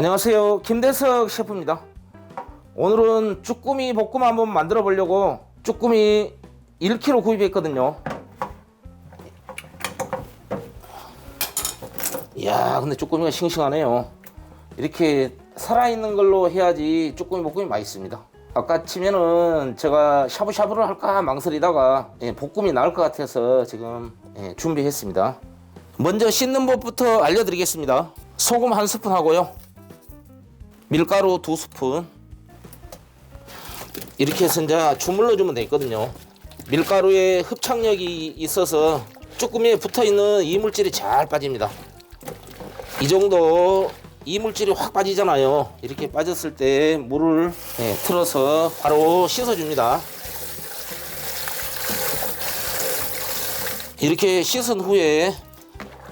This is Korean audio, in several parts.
안녕하세요. 김대석 셰프입니다. 오늘은 쭈꾸미 볶음 한번 만들어 보려고 쭈꾸미 1kg 구입했거든요. 이야 근데 쭈꾸미가 싱싱하네요. 이렇게 살아있는 걸로 해야지 쭈꾸미 볶음이 맛있습니다. 아까 치면은 제가 샤브샤브를 할까 망설이다가 예, 볶음이 나을 것 같아서 지금 예, 준비했습니다. 먼저 씻는 법부터 알려드리겠습니다. 소금 한 스푼 하고요 밀가루 두 스푼. 이렇게 해서 이제 주물러 주면 되거든요. 밀가루에 흡착력이 있어서 쭈꾸미에 붙어있는 이물질이 잘 빠집니다. 이 정도 이물질이 확 빠지잖아요. 이렇게 빠졌을 때 물을 예, 틀어서 바로 씻어줍니다. 이렇게 씻은 후에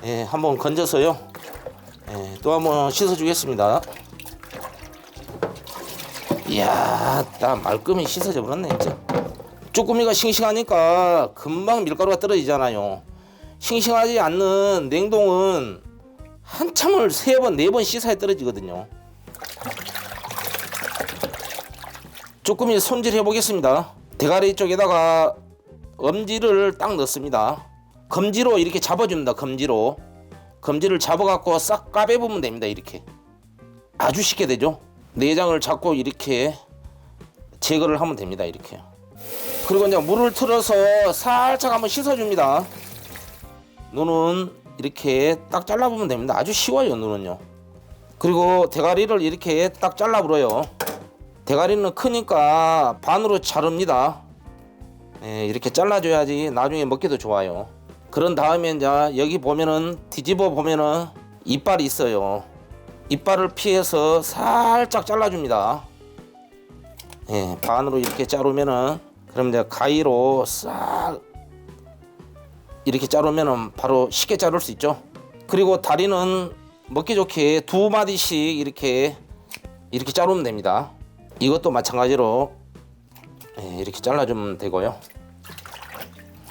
예, 한번 건져서요. 예, 또 한번 씻어주겠습니다 이야 딱 말끔히 씻어져 버렸네 이제 쭈꾸미가 싱싱하니까 금방 밀가루가 떨어지잖아요. 싱싱하지 않는 냉동은 한참을 세 번 네 번 씻어야 떨어지거든요. 쭈꾸미 손질해 보겠습니다. 대가리 쪽에다가 엄지를 딱 넣습니다. 검지로 이렇게 잡아줍니다 검지로. 검지를 잡아갖고 싹 까배보면 됩니다 이렇게. 아주 쉽게 되죠 내장을 잡고 이렇게 제거를 하면 됩니다 이렇게. 그리고 이제 물을 틀어서 살짝 한번 씻어줍니다. 눈은 이렇게 딱 잘라보면 됩니다. 아주 쉬워요 눈은요. 그리고 대가리를 이렇게 딱 잘라버려요. 대가리는 크니까 반으로 자릅니다. 예, 이렇게 잘라줘야지 나중에 먹기도 좋아요. 그런 다음에 이제 여기 보면은 뒤집어 보면은 이빨이 있어요 이빨을 피해서 살짝 잘라줍니다. 예, 반으로 이렇게 자르면은 그럼 이제 가위로 싹 이렇게 자르면은 바로 쉽게 자를 수 있죠. 그리고 다리는 먹기 좋게 두 마디씩 이렇게 이렇게 자르면 됩니다. 이것도 마찬가지로 예, 이렇게 잘라주면 되고요.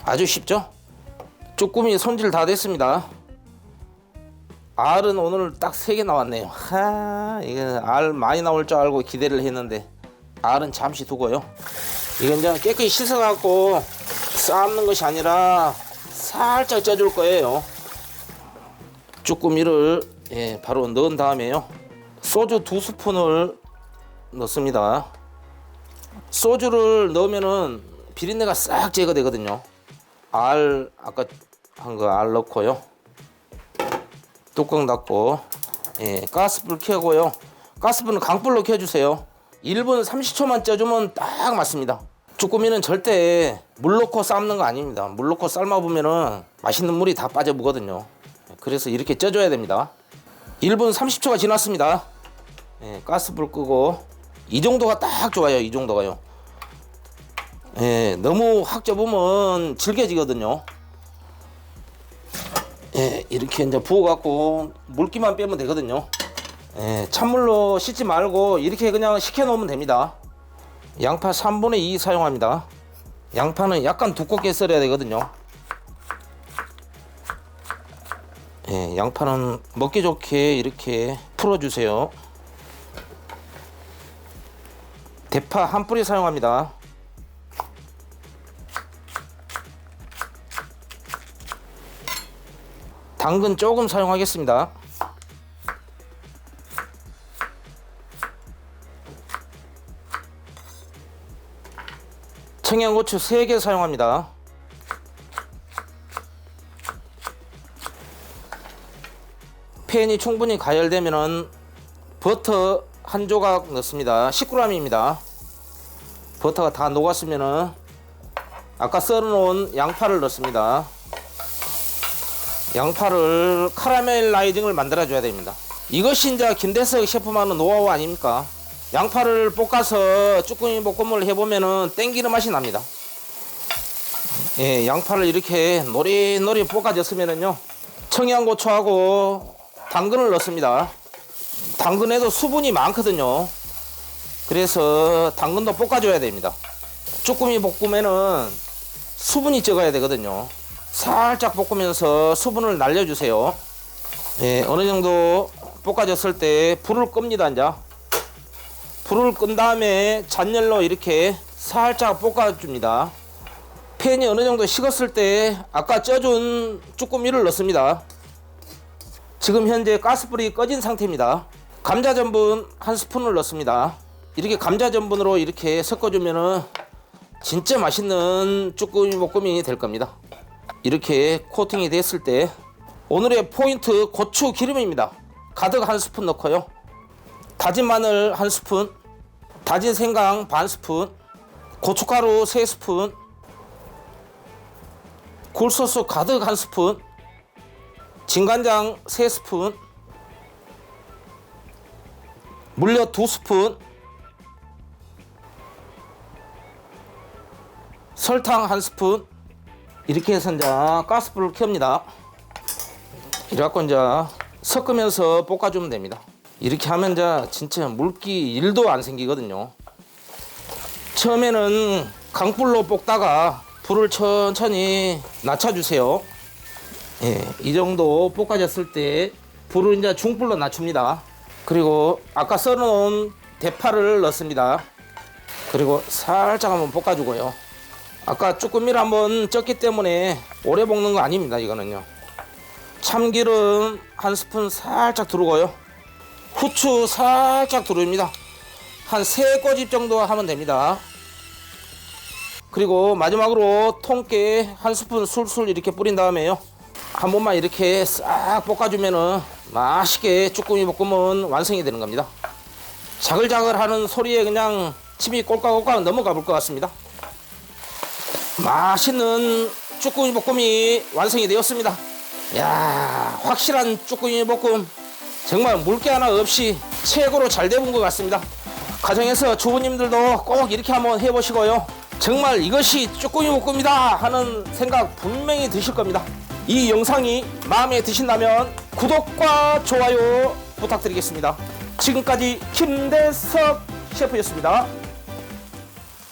아주 쉽죠? 쭈꾸미 손질 다 됐습니다. 알은 오늘 딱 세 개 나왔네요. 하, 이게 알 많이 나올 줄 알고 기대를 했는데 알은 잠시 두고요. 이건 이제 깨끗이 씻어갖고 삶는 것이 아니라 살짝 쪄줄 거예요. 쭈꾸미를 예, 바로 넣은 다음에요. 소주 두 스푼을 넣습니다. 소주를 넣으면은 비린내가 싹 제거되거든요. 알 아까 한 거 알 넣고요. 뚜껑 닫고 예, 가스불 켜고요. 가스불은 강불로 켜주세요. 1분 30초만 쪄주면 딱 맞습니다. 쭈꾸미는 절대 물 넣고 삶는 거 아닙니다. 물 넣고 삶아보면은 맛있는 물이 다 빠져보거든요. 그래서 이렇게 쪄줘야 됩니다. 1분 30초가 지났습니다. 예, 가스불 끄고 이 정도가 딱 좋아요. 이 정도가요. 예, 너무 확 쪄보면 질겨지거든요. 예, 이렇게 이제 부어갖고 물기만 빼면 되거든요. 예, 찬물로 씻지 말고 이렇게 그냥 식혀 놓으면 됩니다. 양파 3분의 2 사용합니다. 양파는 약간 두껍게 썰어야 되거든요. 예, 양파는 먹기 좋게 이렇게 풀어주세요. 대파 한 뿌리 사용합니다. 당근 조금 사용하겠습니다. 청양고추 3개 사용합니다. 팬이 충분히 가열되면 버터 한 조각 넣습니다. 10g입니다. 버터가 다 녹았으면 아까 썰어놓은 양파를 넣습니다. 양파를 카라멜라이징을 만들어 줘야 됩니다. 이것이 이제 김대석 셰프만의 노하우 아닙니까? 양파를 볶아서 쭈꾸미 볶음을 해보면은 땡기는 맛이 납니다. 예, 양파를 이렇게 노릿노릿 볶아졌으면은요, 청양고추하고 당근을 넣습니다. 당근에도 수분이 많거든요. 그래서 당근도 볶아줘야 됩니다. 쭈꾸미 볶으면은 수분이 적어야 되거든요. 살짝 볶으면서 수분을 날려주세요. 예, 어느 정도 볶아졌을 때 불을 끕니다 이제. 불을 끈 다음에 잔열로 이렇게 살짝 볶아줍니다. 팬이 어느 정도 식었을 때 아까 쪄준 쭈꾸미를 넣습니다. 지금 현재 가스불이 꺼진 상태입니다. 감자 전분 한 스푼을 넣습니다. 이렇게 감자 전분으로 이렇게 섞어주면은 진짜 맛있는 쭈꾸미 볶음이 될 겁니다 이렇게 코팅이 됐을 때 오늘의 포인트 고추 기름입니다. 가득 한 스푼 넣고요. 다진 마늘 한 스푼, 다진 생강 반 스푼, 고춧가루 세 스푼, 굴소스 가득 한 스푼, 진간장 세 스푼, 물엿 두 스푼, 설탕 한 스푼, 이렇게 해서 이제 가스불을 켭니다. 이래갖고 이제 섞으면서 볶아주면 됩니다. 이렇게 하면 이제 진짜 물기 1도 안 생기거든요. 처음에는 강불로 볶다가 불을 천천히 낮춰주세요. 예, 이 정도 볶아졌을 때 불을 이제 중불로 낮춥니다. 그리고 아까 썰어놓은 대파를 넣습니다. 그리고 살짝 한번 볶아주고요. 아까 쭈꾸미를 한번 쪘기 때문에 오래 볶는 거 아닙니다. 이거는요. 참기름 한 스푼 살짝 두르고요. 후추 살짝 두릅니다. 한 세 꼬집 정도 하면 됩니다. 그리고 마지막으로 통깨 한 스푼 술술 이렇게 뿌린 다음에요. 한 번만 이렇게 싹 볶아주면은 맛있게 쭈꾸미 볶음은 완성이 되는 겁니다. 자글자글 하는 소리에 그냥 침이 꼴깍꼴깍 넘어가 볼 것 같습니다. 맛있는 쭈꾸미 볶음이 완성이 되었습니다. 야 확실한 쭈꾸미 볶음 정말 물기 하나 없이 최고로 잘 되는 것 같습니다. 가정에서 주부님들도 꼭 이렇게 한번 해보시고요. 정말 이것이 쭈꾸미 볶음이다 하는 생각 분명히 드실 겁니다. 이 영상이 마음에 드신다면 구독과 좋아요 부탁드리겠습니다. 지금까지 김대섭 셰프였습니다.